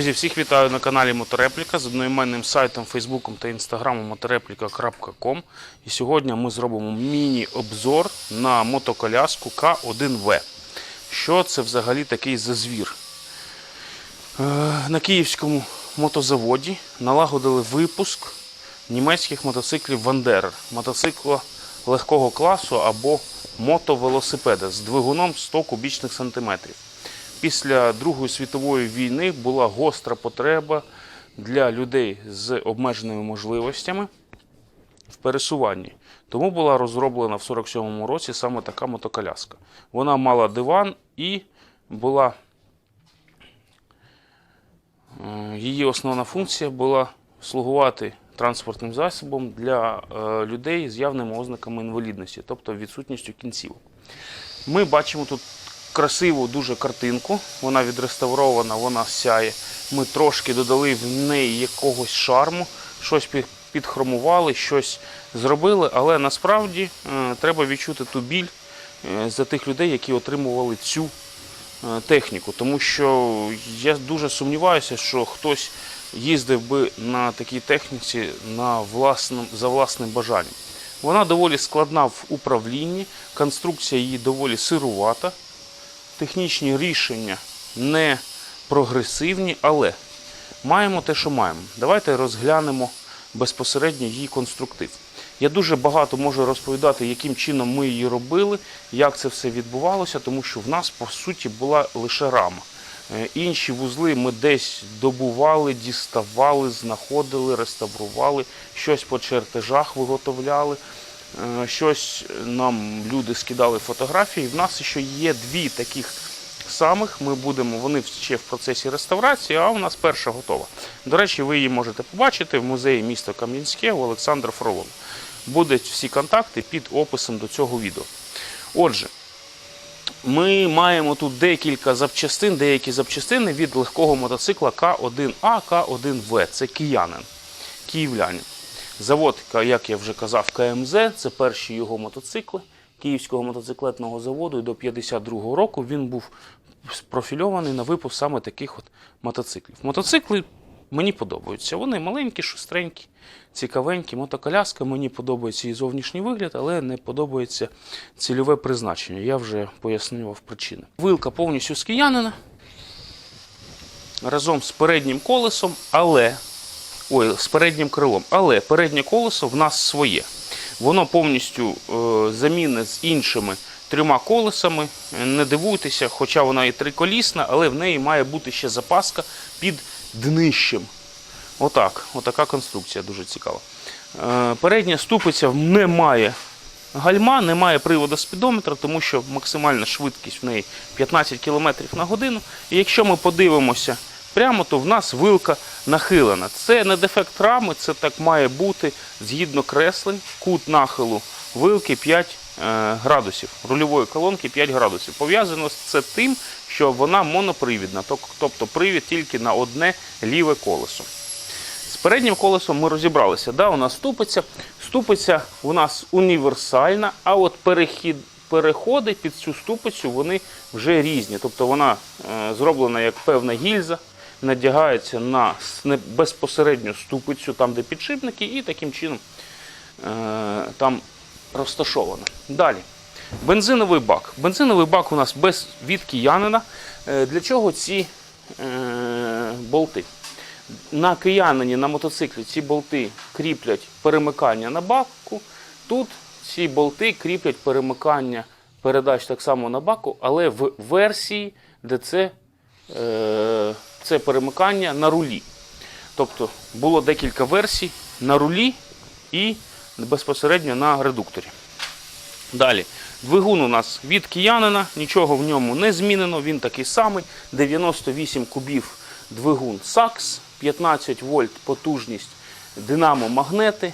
Друзі, всіх вітаю на каналі Моторепліка з одноіменним сайтом, Фейсбуком та інстаграмом motoreplika.com. І сьогодні ми зробимо міні-обзор на мотоколяску К1В. Що це взагалі такий за звір? Е, На київському мотозаводі налагодили випуск німецьких мотоциклів Вандерер, мотоцикла легкого класу або мотовелосипеда з двигуном 100 кубічних сантиметрів. Після Другої світової війни була гостра потреба для людей з обмеженими можливостями в пересуванні. Тому була розроблена в 47-му році саме така мотоколяска. Вона мала диван і була Е, Її основна функція була слугувати транспортним засобом для е, людей з явними ознаками інвалідності, тобто відсутністю кінців. Ми бачимо тут красиву дуже картинку. Вона відреставрована, вона сяє. Ми трошки додали в неї якогось шарму, щось підхромували, щось зробили, але насправді е, треба відчути ту біль е, за тих людей, які отримували цю е, техніку, тому що я дуже сумніваюся, що хтось їздив би на такій техніці на власним, за власним бажанням. Вона доволі складна в управлінні, конструкція її доволі сирувата, технічні рішення не прогресивні, але маємо те, що маємо. Давайте розглянемо безпосередньо її конструктив. Я дуже багато можу розповідати, яким чином ми її робили, як це все відбувалося, тому що в нас по суті була лише рама. Е, Інші вузли ми десь добували, діставали, знаходили, реставрували, щось по чертежах виготовляли, щось нам люди скидали фотографії. В нас ще є дві таких самих. Ми будемо, вони ще в процесі реставрації, а у нас перша готова. До речі, ви її можете побачити в музеї міста Кам'янське у Олександра Фролова. Будуть всі контакти під описом до цього відео. Отже, ми маємо тут декілька запчастин, деякі запчастини від легкого мотоцикла К1А, К1В. Це киянин, київлянин. Завод, як я вже казав, КМЗ, це перші його мотоцикли Київського мотоциклетного заводу. І до 52-го року він був спрофільований на випуск саме таких от мотоциклів. Мотоцикли мені подобаються. Вони маленькі, шустренькі, цікавенькі. Мотоколяска мені подобається і зовнішній вигляд, але не подобається цільове призначення. Я вже пояснював причини. Вилка повністю з киянина разом з переднім колесом, але ой, з переднім крилом. Але переднє колесо в нас своє. Воно повністю е, замінне з іншими трьома колесами. Не дивуйтеся, хоча вона і триколісна, але в неї має бути ще запаска під днищем. Отак, отака конструкція дуже цікава. Е, Передня ступиця не має гальма, немає приводу спідометра, тому що максимальна швидкість в неї 15 км на годину. І якщо ми подивимося прямо, то в нас вилка нахилена. Це не дефект рами, це так має бути згідно креслень. Кут нахилу вилки 5 е, градусів, рульової колонки 5 градусів. Пов'язано це тим, що вона монопривідна, тобто привід тільки на одне ліве колесо. З переднім колесом ми розібралися. Да, у нас ступиця. Ступиця у нас універсальна, а от перехід, переходи під цю ступицю вони вже різні. Тобто вона е, зроблена як певна гільза, надягається на безпосередню ступицю, там де підшипники, і таким чином е, там розташовано. Далі. Бензиновий бак. Бензиновий бак у нас без від киянина. Е, Для чого ці е, болти? На киянині на мотоциклі ці болти кріплять перемикання на баку. Тут ці болти кріплять перемикання передач так само на баку, але в версії, де це, це перемикання на рулі. Тобто було декілька версій на рулі і безпосередньо на редукторі. Далі. Двигун у нас від киянина, нічого в ньому не змінено, він такий самий. 98 кубів двигун САКС, 15 вольт потужність динамо магнети.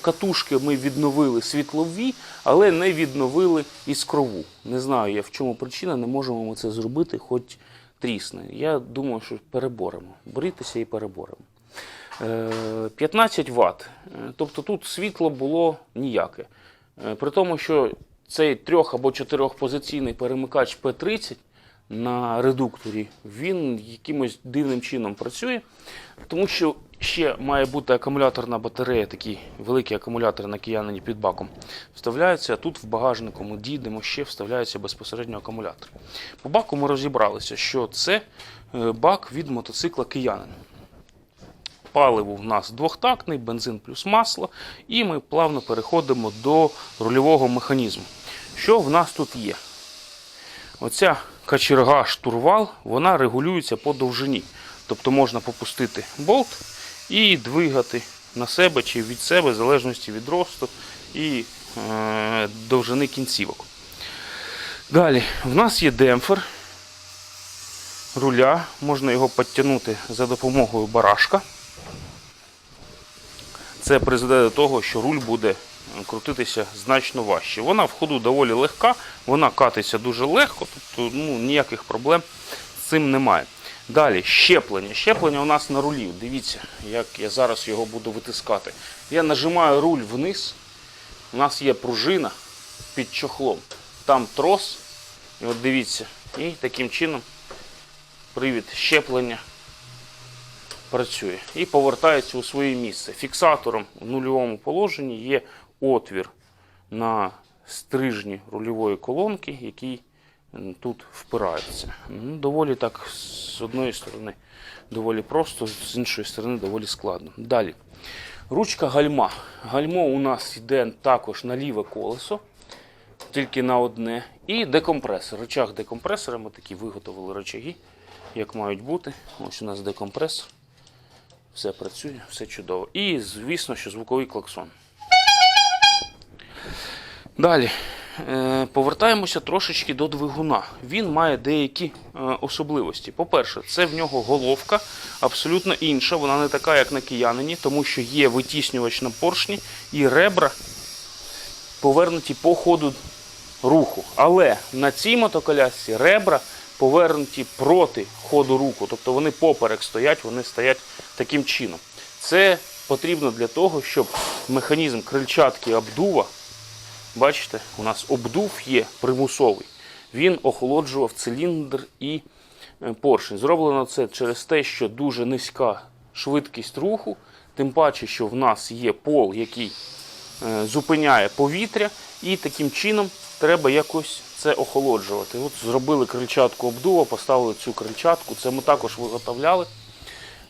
Катушки ми відновили світлові, але не відновили іскрову. Не знаю я в чому причина, не можемо ми це зробити, хоч трісне. Я думаю, що переборемо. Борітеся і переборемо. Е, 15 Вт. Тобто тут світло було ніяке. Е, При тому, що цей трьох або чотирьохпозиційний перемикач P30 на редукторі, він якимось дивним чином працює, тому що ще має бути акумуляторна батарея, великий акумулятор на киянині під баком. Вставляється, тут в багажнику ми дійдемо, ще вставляється безпосередньо акумулятор. По баку ми розібралися, що це е, бак від мотоцикла киянин. Паливо в нас двохтактний, бензин плюс масло, і ми плавно переходимо до рульового механізму. Що в нас тут є? Оця качерга штурвал, вона регулюється по довжині. Тобто можна попустити болт і двигати на себе чи від себе, в залежності від росту і е, довжини кінцівок. Далі, в нас є демпфер руля, можна його підтягнути за допомогою барашка. Це призведе до того, що руль буде крутитися значно важче. Вона в ходу доволі легка, вона катиться дуже легко, тобто ну, ніяких проблем з цим немає. Далі щеплення. Щеплення у нас на рулі. Дивіться, як я зараз його буду витискати. Я нажимаю руль вниз. У нас є пружина під чохлом. Там трос. І от дивіться. І таким чином привід щеплення працює і повертається у своє місце. Фіксатором в нульовому положенні є отвір на стрижні рульової колонки, який тут впирається. Ну, доволі так, з одної сторони, доволі просто, з іншої сторони, доволі складно. Далі. Ручка гальма. Гальмо у нас йде також на ліве колесо, тільки на одне. І декомпресор. Рычаг декомпресора. Ми такі виготовили рычаги, як мають бути. Ось у нас декомпресор. Все працює, все чудово. І, звісно, що звуковий клаксон. Далі. Е, Повертаємося трошечки до двигуна. Він має деякі е, особливості. По-перше, це в нього головка абсолютно інша. Вона не така, як на киянині, тому що є витіснювач на поршні і ребра повернуті по ходу руху. Але на цій мотоколясці ребра повернуті проти ходу руху. Тобто вони поперек стоять, вони стоять таким чином. Це потрібно для того, щоб механізм крильчатки обдува, бачите, у нас обдув є примусовий. Він охолоджував циліндр і е, поршень. Зроблено це через те, що дуже низька швидкість руху, тим паче, що в нас є пол, який е, зупиняє повітря, і таким чином треба якось це охолоджувати. От зробили крильчатку обдува, поставили цю крильчатку, це ми також виготовляли.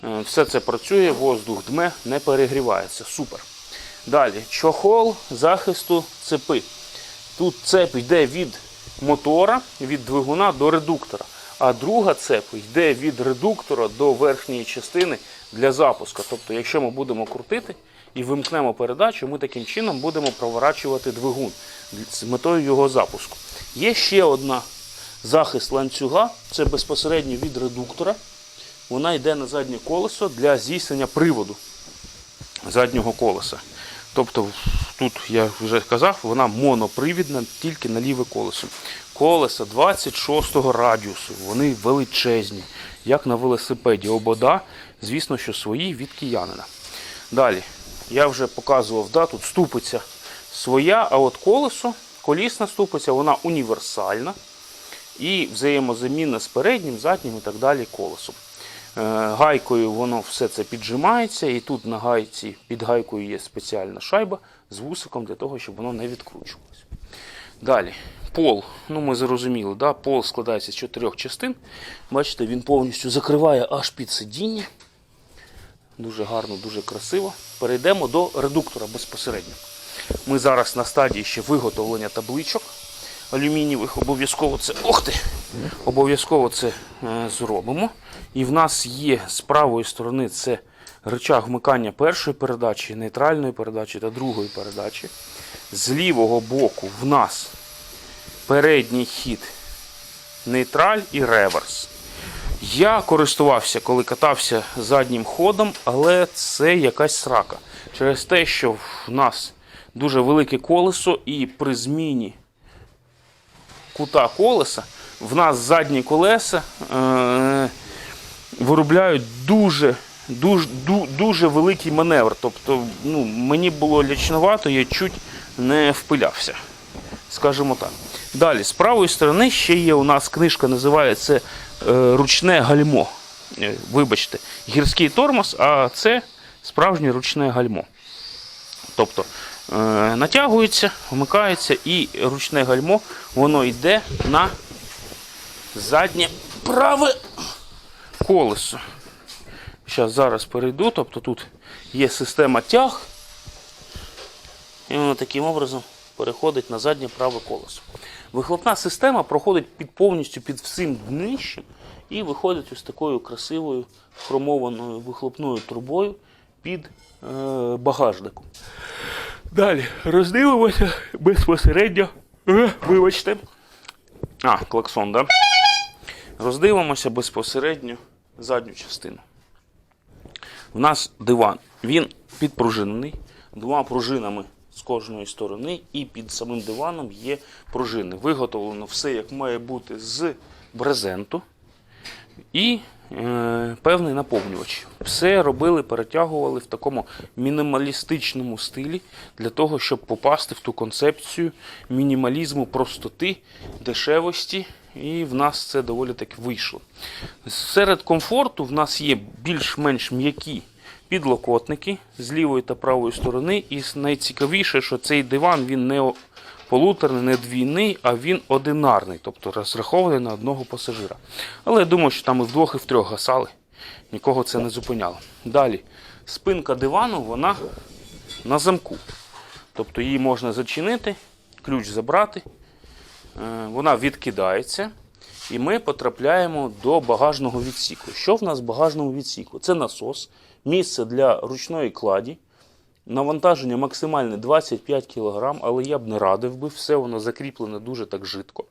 Е, Все це працює, воздух дме, не перегрівається. Супер. Далі, чохол захисту цепи. Тут цеп йде від мотора, від двигуна до редуктора. А друга цеп йде від редуктора до верхньої частини для запуску. Тобто, якщо ми будемо крутити і вимкнемо передачу, ми таким чином будемо проворачувати двигун з метою його запуску. Є ще одна захист ланцюга, це безпосередньо від редуктора. Вона йде на заднє колесо для здійснення приводу заднього колеса. Тобто тут я вже казав, вона монопривідна тільки на ліве колесо. Колеса 26 радіусу, вони величезні, як на велосипеді. Обода, звісно, що свої від киянина. Далі, я вже показував, да, тут ступиця своя, а от колесо, колісна ступиця, вона універсальна і взаємозамінна з переднім, заднім і так далі колесом. Е, Гайкою воно все це піджимається, і тут на гайці під гайкою є спеціальна шайба з вусиком для того, щоб воно не відкручувалося. Далі, пол. Ну, ми зрозуміли, да? пол складається з чотирьох частин. Бачите, він повністю закриває аж під сидіння. Дуже гарно, дуже красиво. Перейдемо до редуктора безпосередньо. Ми зараз на стадії ще виготовлення табличок алюмінієвих. Обов'язково це. Ох ти! Обов'язково це е, зробимо. І в нас є з правої сторони це рычаг вмикання першої передачі, нейтральної передачі та другої передачі. З лівого боку в нас передній хід нейтраль і реверс. Я користувався, коли катався заднім ходом, але це якась срака. Через те, що в нас дуже велике колесо, і при зміні кута колеса в нас задні колеса е- виробляють дуже, дуже, дуже великий маневр. Тобто ну, мені було лячновато, я чуть не впилявся. Скажімо так. Далі, з правої сторони ще є у нас книжка, називається е, Ручне гальмо. Е, Вибачте, гірський тормоз, а це справжнє ручне гальмо. Тобто натягується, вмикається і ручне гальмо, воно йде на заднє праве колесо. Зараз зараз перейду, тобто тут є система тяг, і воно таким образом переходить на заднє праве колесо. Вихлопна система проходить під повністю під всім днищем і виходить ось такою красивою хромованою вихлопною трубою під е, багажником. Далі роздивимося безпосередньо. Е, вибачте. А, клаксон, так? Да? Роздивимося безпосередньо задню частину. У нас диван. Він підпружинений двома пружинами з кожної сторони, і під самим диваном є пружини. Виготовлено все, як має бути з брезенту і е, певний наповнювач. Все робили, перетягували в такому мінімалістичному стилі для того, щоб попасти в ту концепцію мінімалізму, простоти, дешевості. І в нас це доволі таки вийшло. Серед комфорту в нас є більш-менш м'які підлокотники з лівої та правої сторони. І найцікавіше, що цей диван він не полуторний, не двійний, а він одинарний, тобто розрахований на одного пасажира. Але я думаю, що там і вдвох, і втрьох гасали. Нікого це не зупиняло. Далі, спинка дивану, вона на замку. Тобто її можна зачинити, ключ забрати, вона відкидається. І ми потрапляємо до багажного відсіку. Що в нас в багажному відсіку? Це насос, місце для ручної кладі. Навантаження максимальне 25 кг, але я б не радив би, все воно закріплене дуже так жидко.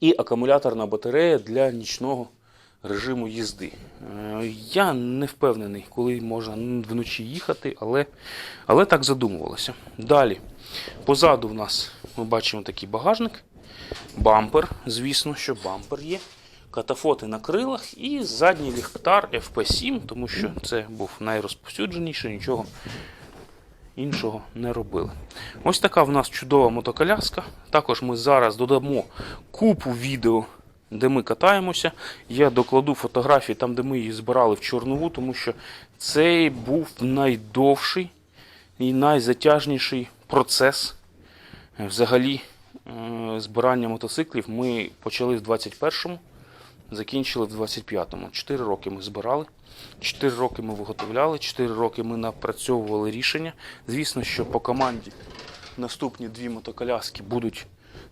І акумуляторна батарея для нічного режиму їзди. Е, Я не впевнений, коли можна вночі їхати, але, але так задумувалося. Далі, позаду в нас ми бачимо такий багажник, бампер, звісно, що бампер є. Катафоти на крилах і задній ліхтар FP7, тому що це був найрозповсюдженіший, нічого іншого не робили. Ось така в нас чудова мотоколяска. Також ми зараз додамо купу відео, де ми катаємося. Я докладу фотографії там, де ми її збирали в Чорнову, тому що цей був найдовший і найзатяжніший процес взагалі збирання мотоциклів. Ми почали в 21-му. Закінчили в 25-му. Чотири роки ми збирали, чотири роки ми виготовляли, 4 роки ми напрацьовували рішення. Звісно, що по команді наступні дві мотоколяски будуть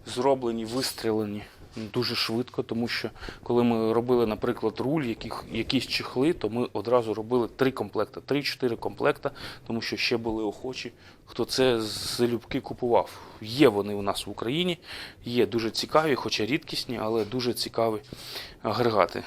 зроблені, вистрілені дуже швидко, тому що коли ми робили, наприклад, руль, яких, якісь чехли, то ми одразу робили три комплекти, 3-4 комплекта, тому що ще були охочі, хто це залюбки купував. Є вони у нас в Україні, є дуже цікаві, хоча рідкісні, але дуже цікаві агрегати.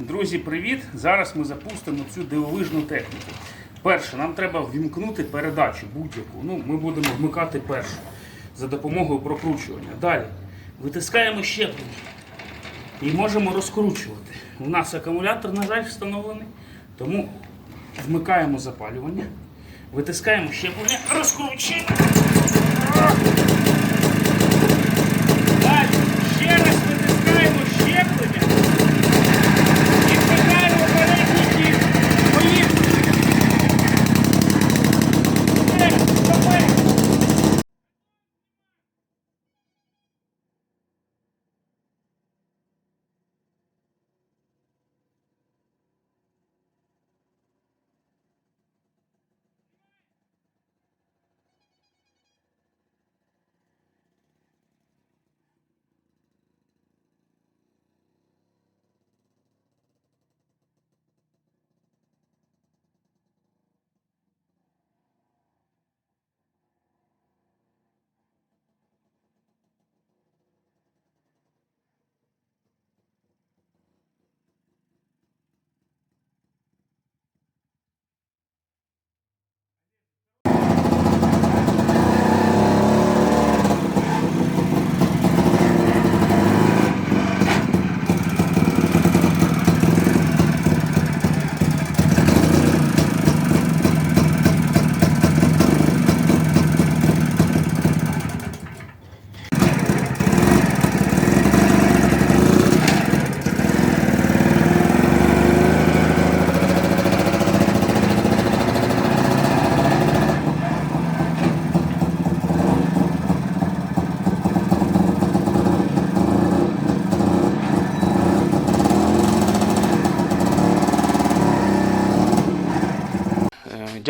Друзі, привіт! Зараз ми запустимо цю дивовижну техніку. Перше, нам треба ввімкнути передачу будь-яку. Ну, Ми будемо вмикати першу за допомогою прокручування. Далі витискаємо щеплення і можемо розкручувати. У нас акумулятор, на жаль, встановлений, тому вмикаємо запалювання, витискаємо щеплення, розкручуємо.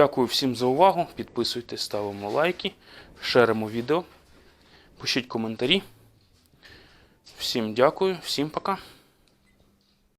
Дякую всім за увагу. Підписуйтесь, ставимо лайки, шеримо відео, пишіть коментарі. Всім дякую, всім пока.